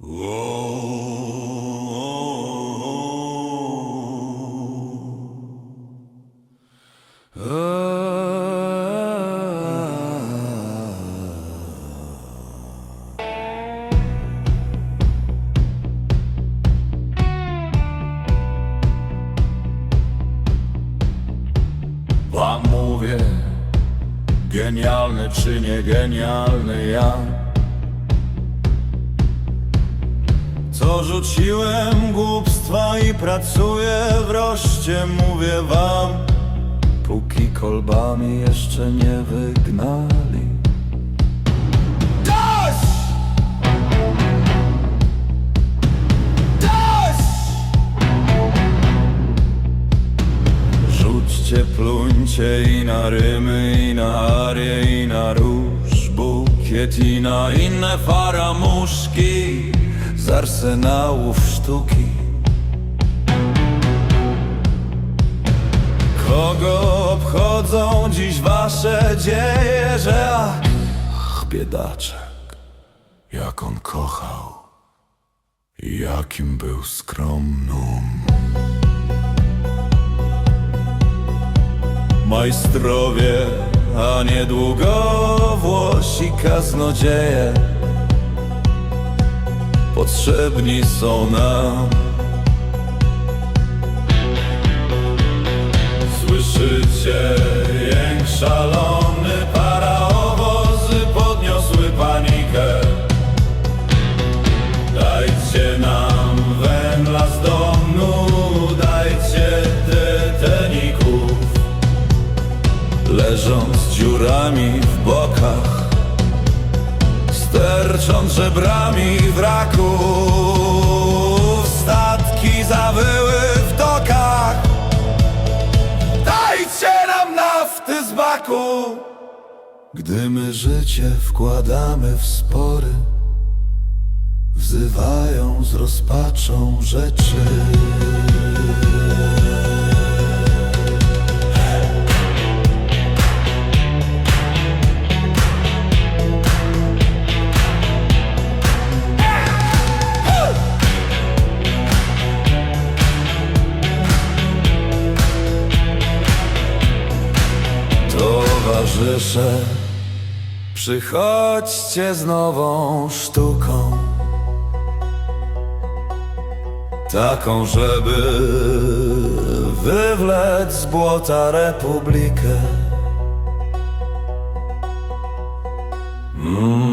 Wam mówię, genialny czy nie genialny ja Co rzuciłem głupstwa i pracuję w roście, mówię wam. Póki kolbami jeszcze nie wygnali! Rzućcie, pluńcie i na rymy, i na arię, i na róż Bukiet i na inne faramuszki Z arsenałów sztuki. Kogo obchodzą dziś wasze dzieje, że ach, biedaczek Jak on kochał i jakim był skromną Majstrowie, a niedługo Włosi kaznodzieje Potrzebni są nam. Słyszycie, jęk szalony Paraowozy podniosły panikę. Dajcie nam węgla z domu Dajcie teteników Leżąc dziurami w bokach Stercząc żebrami wraków Statki zawyły w dokach Dajcie nam nafty z baku. Gdy my życie wkładamy w spory Wzywają z rozpaczą rzeczy towarzysze Przychodźcie z nową sztuką Taką, żeby wywlec z błota republikę mm.